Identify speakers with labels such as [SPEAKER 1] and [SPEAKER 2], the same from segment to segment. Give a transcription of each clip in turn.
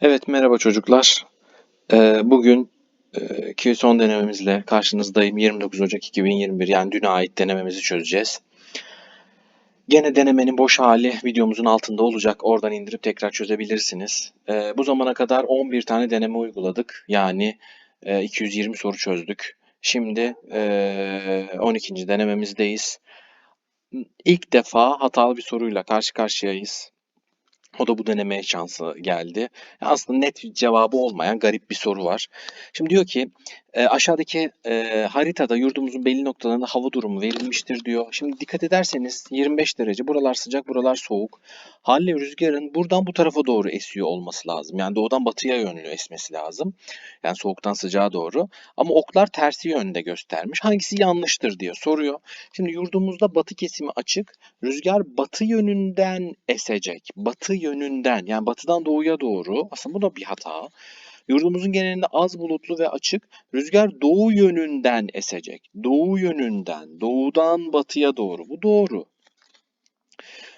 [SPEAKER 1] Evet, merhaba çocuklar. Ee, bugün e, ki son denememizle karşınızdayım. 29 Ocak 2021 yani düne ait denememizi çözeceğiz. Gene denemenin boş hali videomuzun altında olacak. Oradan indirip tekrar çözebilirsiniz. Ee, bu zamana kadar 11 tane deneme uyguladık. Yani e, 220 soru çözdük. Şimdi e, 12. denememizdeyiz. İlk defa hatalı bir soruyla karşı karşıyayız. O da bu denemeye şansı geldi. Aslında net cevabı olmayan garip bir soru var. Şimdi diyor ki e, aşağıdaki e, haritada yurdumuzun belli noktalarında hava durumu verilmiştir diyor. Şimdi dikkat ederseniz 25 derece buralar sıcak buralar soğuk. Halle rüzgarın buradan bu tarafa doğru esiyor olması lazım. Yani doğudan batıya yönlü esmesi lazım. Yani soğuktan sıcağa doğru. Ama oklar tersi yönde göstermiş. Hangisi yanlıştır diye soruyor. Şimdi yurdumuzda batı kesimi açık. Rüzgar batı yönünden esecek. Batı yönünden yani batıdan doğuya doğru. Aslında bu da bir hata. Yurdumuzun genelinde az bulutlu ve açık. Rüzgar doğu yönünden esecek. Doğu yönünden, doğudan batıya doğru. Bu doğru.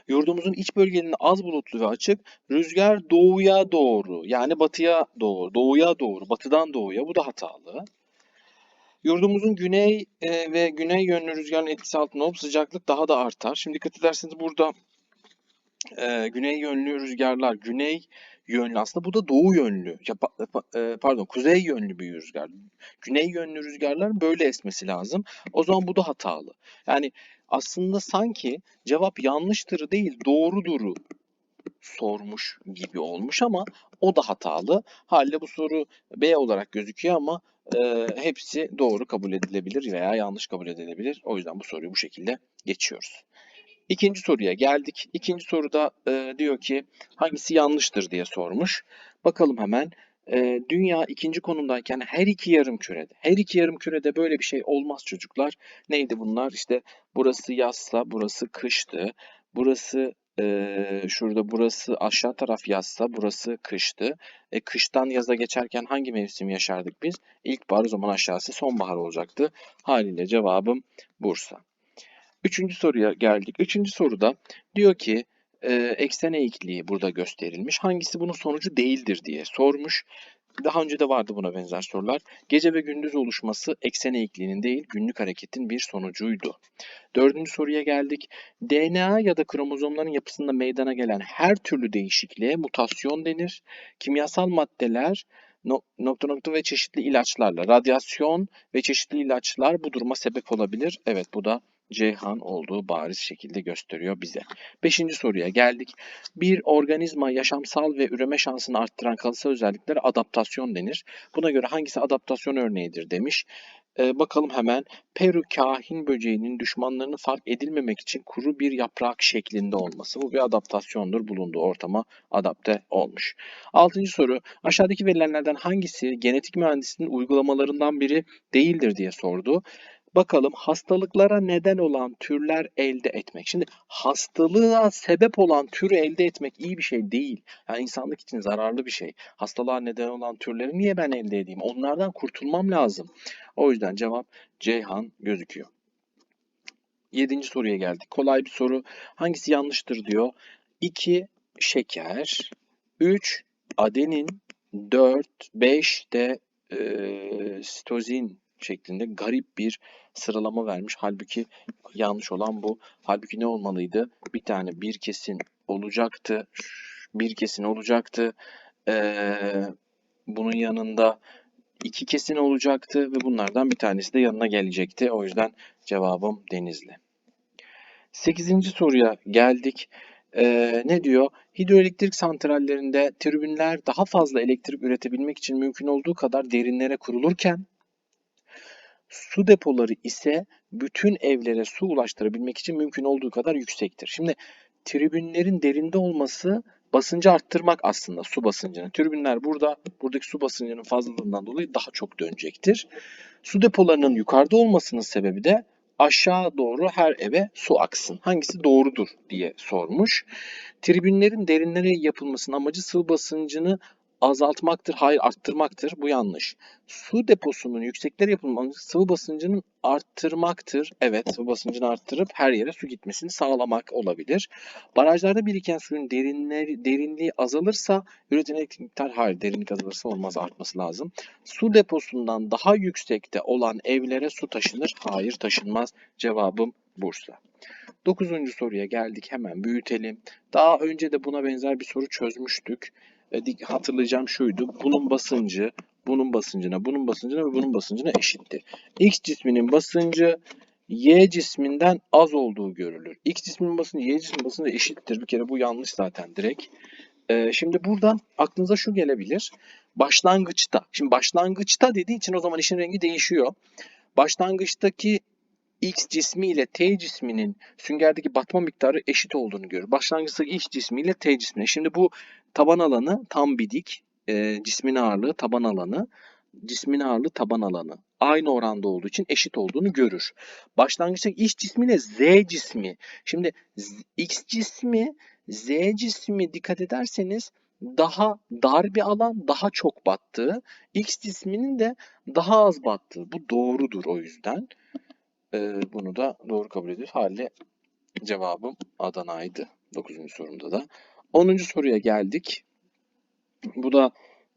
[SPEAKER 1] Yurdumuzun iç bölgelerinde az bulutlu ve açık. Rüzgar doğuya doğru yani batıya doğru, doğuya doğru, batıdan doğuya. Bu da hatalı. Yurdumuzun güney e, ve güney yönlü rüzgarın etkisi altında olup sıcaklık daha da artar. Şimdi dikkat ederseniz burada e, güney yönlü rüzgarlar, güney yönlü aslında bu da doğu yönlü, ya, pa- e, pardon kuzey yönlü bir rüzgar. Güney yönlü rüzgarlar böyle esmesi lazım. O zaman bu da hatalı. Yani aslında sanki cevap yanlıştır değil doğruduru sormuş gibi olmuş ama o da hatalı. Halde bu soru B olarak gözüküyor ama e, hepsi doğru kabul edilebilir veya yanlış kabul edilebilir. O yüzden bu soruyu bu şekilde geçiyoruz. İkinci soruya geldik. İkinci soruda e, diyor ki hangisi yanlıştır diye sormuş. Bakalım hemen. E, dünya ikinci konumdayken her iki yarım kürede. Her iki yarım kürede böyle bir şey olmaz çocuklar. Neydi bunlar? İşte burası yazsa burası kıştı. Burası e, şurada burası aşağı taraf yazsa burası kıştı. E, kıştan yaza geçerken hangi mevsim yaşardık biz? İlkbahar o zaman aşağısı sonbahar olacaktı. Haliyle cevabım Bursa. Üçüncü soruya geldik. Üçüncü soruda diyor ki e, eksen eğikliği burada gösterilmiş. Hangisi bunun sonucu değildir diye sormuş. Daha önce de vardı buna benzer sorular. Gece ve gündüz oluşması eksen eğikliğinin değil günlük hareketin bir sonucuydu. Dördüncü soruya geldik. DNA ya da kromozomların yapısında meydana gelen her türlü değişikliğe mutasyon denir. Kimyasal maddeler no- nokta nokta ve çeşitli ilaçlarla, radyasyon ve çeşitli ilaçlar bu duruma sebep olabilir. Evet bu da Ceyhan olduğu bariz şekilde gösteriyor bize. Beşinci soruya geldik. Bir organizma yaşamsal ve üreme şansını arttıran kalıtsal özelliklere adaptasyon denir. Buna göre hangisi adaptasyon örneğidir demiş. Ee, bakalım hemen. Peru kahin böceğinin düşmanlarını fark edilmemek için kuru bir yaprak şeklinde olması. Bu bir adaptasyondur. Bulunduğu ortama adapte olmuş. Altıncı soru. Aşağıdaki verilenlerden hangisi genetik mühendisliğinin uygulamalarından biri değildir diye sordu. Bakalım hastalıklara neden olan türler elde etmek. Şimdi hastalığa sebep olan türü elde etmek iyi bir şey değil. Yani insanlık için zararlı bir şey. Hastalığa neden olan türleri niye ben elde edeyim? Onlardan kurtulmam lazım. O yüzden cevap Ceyhan gözüküyor. Yedinci soruya geldik. Kolay bir soru. Hangisi yanlıştır diyor. 2 şeker, 3 adenin, 4, 5 de e, sitozin şeklinde garip bir sıralama vermiş. Halbuki yanlış olan bu. Halbuki ne olmalıydı? Bir tane bir kesin olacaktı. Bir kesin olacaktı. Ee, bunun yanında iki kesin olacaktı ve bunlardan bir tanesi de yanına gelecekti. O yüzden cevabım Denizli. Sekizinci soruya geldik. Ee, ne diyor? Hidroelektrik santrallerinde tribünler daha fazla elektrik üretebilmek için mümkün olduğu kadar derinlere kurulurken Su depoları ise bütün evlere su ulaştırabilmek için mümkün olduğu kadar yüksektir. Şimdi tribünlerin derinde olması basıncı arttırmak aslında su basıncını. Tribünler burada buradaki su basıncının fazlalığından dolayı daha çok dönecektir. Su depolarının yukarıda olmasının sebebi de aşağı doğru her eve su aksın. Hangisi doğrudur diye sormuş. Tribünlerin derinlere yapılmasının amacı su basıncını azaltmaktır. Hayır arttırmaktır. Bu yanlış. Su deposunun yükseklere yapılması sıvı basıncının arttırmaktır. Evet sıvı basıncını arttırıp her yere su gitmesini sağlamak olabilir. Barajlarda biriken suyun derinleri, derinliği azalırsa üretilen elektrik miktarı hayır derinlik azalırsa olmaz artması lazım. Su deposundan daha yüksekte olan evlere su taşınır. Hayır taşınmaz. Cevabım Bursa. Dokuzuncu soruya geldik. Hemen büyütelim. Daha önce de buna benzer bir soru çözmüştük. E, Hatırlayacağım şuydu. Bunun basıncı, bunun basıncına, bunun basıncına ve bunun basıncına eşitti. X cisminin basıncı Y cisminden az olduğu görülür. X cisminin basıncı Y cisminin basıncı eşittir. Bir kere bu yanlış zaten direkt. E, şimdi buradan aklınıza şu gelebilir. Başlangıçta. Şimdi başlangıçta dediği için o zaman işin rengi değişiyor. Başlangıçtaki X cismi ile T cisminin süngerdeki batma miktarı eşit olduğunu görür. Başlangıçtaki X cismi ile T cismine. Şimdi bu taban alanı tam bir dik. E, cismin ağırlığı taban alanı. Cismin ağırlığı taban alanı. Aynı oranda olduğu için eşit olduğunu görür. Başlangıçtaki X cismi ile Z cismi. Şimdi X cismi Z cismi dikkat ederseniz daha dar bir alan, daha çok battığı. X cisminin de daha az battığı. Bu doğrudur o yüzden. Ee, bunu da doğru kabul ediyoruz. Haliyle cevabım Adana'ydı. 9. sorumda da. 10. soruya geldik. Bu da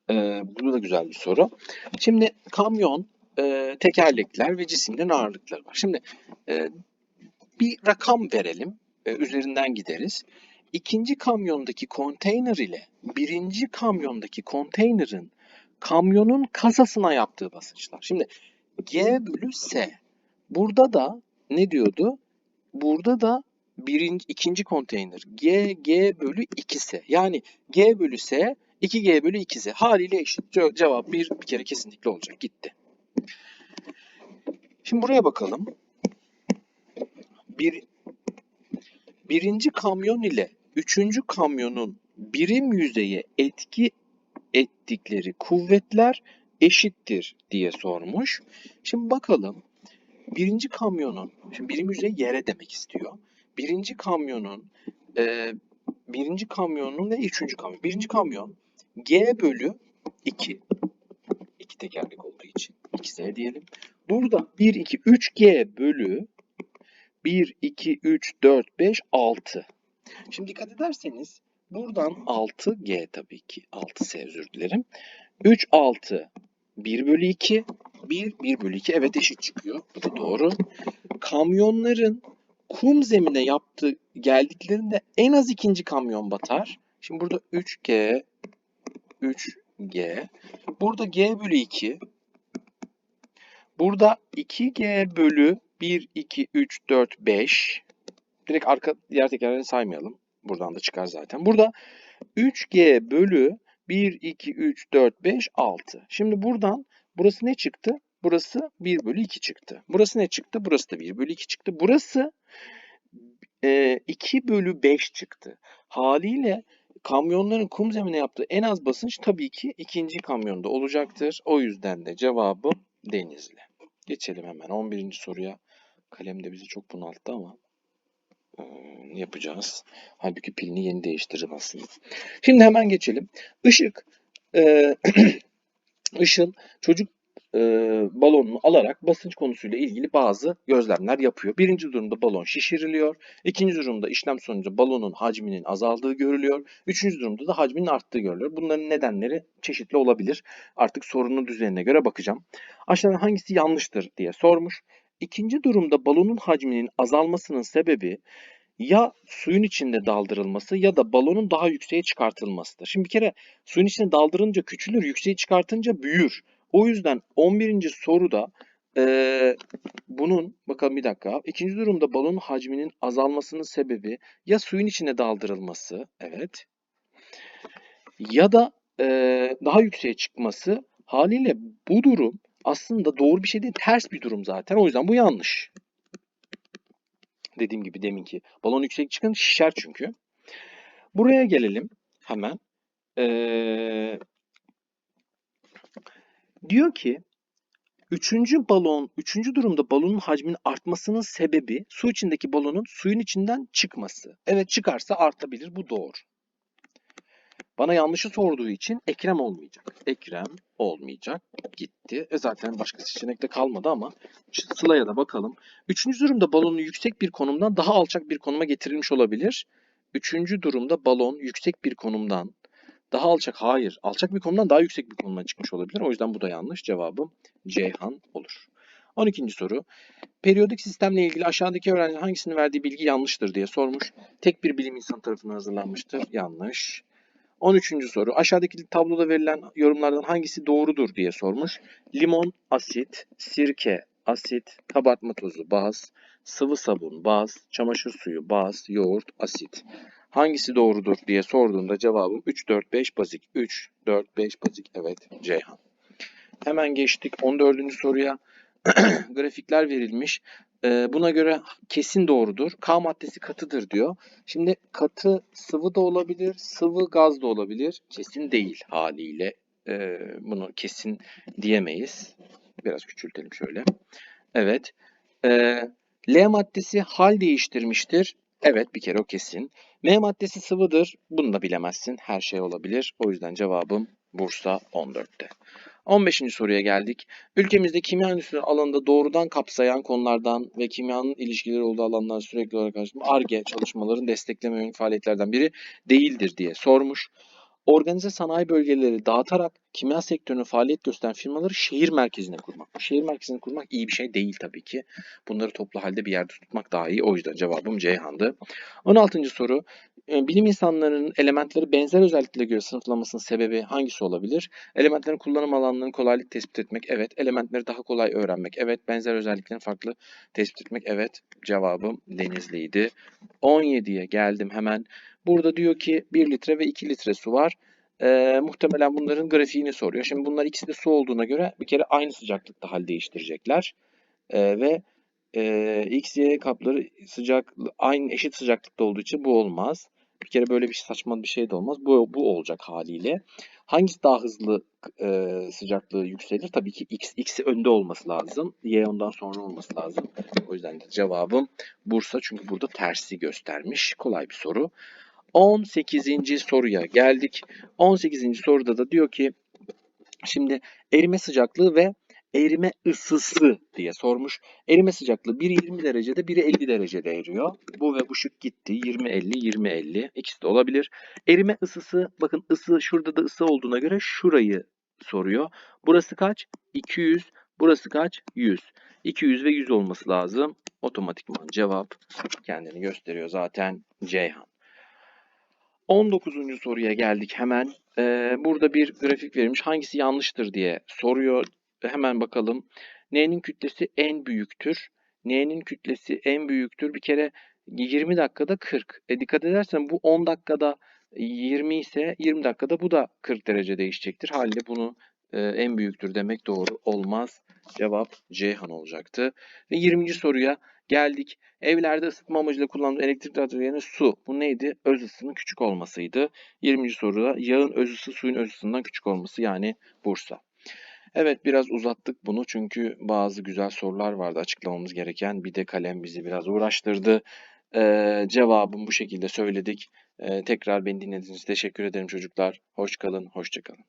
[SPEAKER 1] e, bu da güzel bir soru. Şimdi kamyon, e, tekerlekler ve cisimlerin ağırlıkları var. Şimdi e, bir rakam verelim. e, üzerinden gideriz. İkinci kamyondaki konteyner ile birinci kamyondaki konteynerin kamyonun kasasına yaptığı basınçlar. Şimdi G bölü S. Burada da ne diyordu? Burada da birinci, ikinci konteyner G, G bölü 2S. Yani G bölü S 2G bölü 2S. Haliyle eşit. Ce- Cevap bir, bir kere kesinlikle olacak. Gitti. Şimdi buraya bakalım. Bir, birinci kamyon ile üçüncü kamyonun birim yüzeye etki ettikleri kuvvetler eşittir diye sormuş. Şimdi bakalım. Birinci kamyonun, şimdi birim yüzey yere demek istiyor. Birinci kamyonun, e, birinci kamyonun ve üçüncü kamyon. Birinci kamyon G bölü 2. İki tekerlek olduğu için 2Z diyelim. Burada 1, 2, 3G bölü 1, 2, 3, 4, 5, 6. Şimdi dikkat ederseniz buradan 6G tabii ki. 6S özür dilerim. 3, 6, 1 bölü 2. 1, 1 bölü 2 evet eşit çıkıyor. Bu da doğru. Kamyonların kum zemine yaptığı geldiklerinde en az ikinci kamyon batar. Şimdi burada 3G, 3G. Burada G bölü 2. Burada 2G bölü 1, 2, 3, 4, 5. Direkt arka diğer tekerlerini saymayalım. Buradan da çıkar zaten. Burada 3G bölü 1, 2, 3, 4, 5, 6. Şimdi buradan burası ne çıktı? Burası 1 bölü 2 çıktı. Burası ne çıktı? Burası da 1 bölü 2 çıktı. Burası e, 2 bölü 5 çıktı. Haliyle kamyonların kum zemine yaptığı en az basınç tabii ki ikinci kamyonda olacaktır. O yüzden de cevabım Denizli. Geçelim hemen 11. soruya. Kalem de bizi çok bunalttı ama e, yapacağız. Halbuki pilini yeni değiştiririm aslında. Şimdi hemen geçelim. Işık, e, ışın çocuk e, balonunu alarak basınç konusuyla ilgili bazı gözlemler yapıyor. Birinci durumda balon şişiriliyor. İkinci durumda işlem sonucu balonun hacminin azaldığı görülüyor. Üçüncü durumda da hacminin arttığı görülüyor. Bunların nedenleri çeşitli olabilir. Artık sorunun düzenine göre bakacağım. Aşağıdan hangisi yanlıştır diye sormuş. İkinci durumda balonun hacminin azalmasının sebebi ya suyun içinde daldırılması ya da balonun daha yükseğe çıkartılmasıdır. Şimdi bir kere suyun içine daldırınca küçülür, yükseğe çıkartınca büyür. O yüzden 11. soruda eee, bunun bakalım bir dakika. İkinci durumda balonun hacminin azalmasının sebebi ya suyun içine daldırılması, evet. Ya da eee, daha yükseğe çıkması. Haliyle bu durum aslında doğru bir şey değil, ters bir durum zaten. O yüzden bu yanlış. Dediğim gibi deminki. Balon yüksek çıkın şişer çünkü. Buraya gelelim hemen. Eee Diyor ki üçüncü balon, üçüncü durumda balonun hacminin artmasının sebebi su içindeki balonun suyun içinden çıkması. Evet çıkarsa artabilir bu doğru. Bana yanlışı sorduğu için Ekrem olmayacak. Ekrem olmayacak. Gitti. E zaten başka seçenek de kalmadı ama Sıla'ya da bakalım. Üçüncü durumda balonun yüksek bir konumdan daha alçak bir konuma getirilmiş olabilir. Üçüncü durumda balon yüksek bir konumdan daha alçak, hayır, alçak bir konumdan daha yüksek bir konuma çıkmış olabilir. O yüzden bu da yanlış. Cevabım Ceyhan olur. 12. soru. Periyodik sistemle ilgili aşağıdaki öğrencinin hangisinin verdiği bilgi yanlıştır diye sormuş. Tek bir bilim insanı tarafından hazırlanmıştır. Yanlış. 13. soru. Aşağıdaki tabloda verilen yorumlardan hangisi doğrudur diye sormuş. Limon asit, sirke asit, kabartma tozu baz, sıvı sabun baz, çamaşır suyu baz, yoğurt asit. Hangisi doğrudur diye sorduğunda cevabım 3, 4, 5 bazik. 3, 4, 5 bazik. Evet Ceyhan. Hemen geçtik 14. soruya. Grafikler verilmiş. Ee, buna göre kesin doğrudur. K maddesi katıdır diyor. Şimdi katı sıvı da olabilir, sıvı gaz da olabilir. Kesin değil haliyle. Ee, bunu kesin diyemeyiz. Biraz küçültelim şöyle. Evet. Ee, L maddesi hal değiştirmiştir. Evet bir kere o kesin. M maddesi sıvıdır. Bunu da bilemezsin. Her şey olabilir. O yüzden cevabım Bursa 14'te. 15. soruya geldik. Ülkemizde kimya endüstrisi alanında doğrudan kapsayan konulardan ve kimyanın ilişkileri olduğu alanlar sürekli olarak ARGE çalışmaların destekleme yönelik faaliyetlerden biri değildir diye sormuş. Organize sanayi bölgeleri dağıtarak kimya sektörünün faaliyet gösteren firmaları şehir merkezine kurmak. Bu şehir merkezine kurmak iyi bir şey değil tabii ki. Bunları toplu halde bir yerde tutmak daha iyi. O yüzden cevabım Ceyhan'dı. 16. soru. E, Bilim insanlarının elementleri benzer özelliklere göre sınıflamasının sebebi hangisi olabilir? Elementlerin kullanım alanlarını kolaylık tespit etmek. Evet. Elementleri daha kolay öğrenmek. Evet. Benzer özelliklerini farklı tespit etmek. Evet. Cevabım Denizli'ydi. 17'ye geldim hemen. Burada diyor ki 1 litre ve 2 litre su var. Ee, muhtemelen bunların grafiğini soruyor. Şimdi bunlar ikisi de su olduğuna göre bir kere aynı sıcaklıkta hal değiştirecekler. Ee, ve e, X, Y kapları sıcak aynı eşit sıcaklıkta olduğu için bu olmaz. Bir kere böyle bir saçma bir şey de olmaz. Bu, bu olacak haliyle. Hangisi daha hızlı e, sıcaklığı yükselir? Tabii ki X, X'i önde olması lazım. Y ondan sonra olması lazım. O yüzden de cevabım Bursa çünkü burada tersi göstermiş. Kolay bir soru. 18. soruya geldik. 18. soruda da diyor ki şimdi erime sıcaklığı ve erime ısısı diye sormuş. Erime sıcaklığı biri 20 derecede, biri 50 derecede eriyor. Bu ve bu şık gitti. 20-50, 20-50. İkisi de olabilir. Erime ısısı, bakın ısı şurada da ısı olduğuna göre şurayı soruyor. Burası kaç? 200. Burası kaç? 100. 200 ve 100 olması lazım. Otomatikman cevap kendini gösteriyor zaten Ceyhan. 19. soruya geldik hemen. Ee, burada bir grafik verilmiş. Hangisi yanlıştır diye soruyor. Hemen bakalım. N'nin kütlesi en büyüktür. N'nin kütlesi en büyüktür. Bir kere 20 dakikada 40. E dikkat edersen bu 10 dakikada 20 ise 20 dakikada bu da 40 derece değişecektir. Halde bunu e, en büyüktür demek doğru olmaz. Cevap Ceyhan olacaktı. Ve 20. soruya geldik. Evlerde ısıtma amacıyla kullanılan elektrik radyatörü su. Bu neydi? Öz ısının küçük olmasıydı. 20. soruda yağın öz ısı suyun öz ısından küçük olması yani Bursa. Evet biraz uzattık bunu çünkü bazı güzel sorular vardı açıklamamız gereken. Bir de kalem bizi biraz uğraştırdı. Ee, cevabını bu şekilde söyledik. Ee, tekrar beni dinlediğiniz için teşekkür ederim çocuklar. Hoş kalın, hoşça kalın.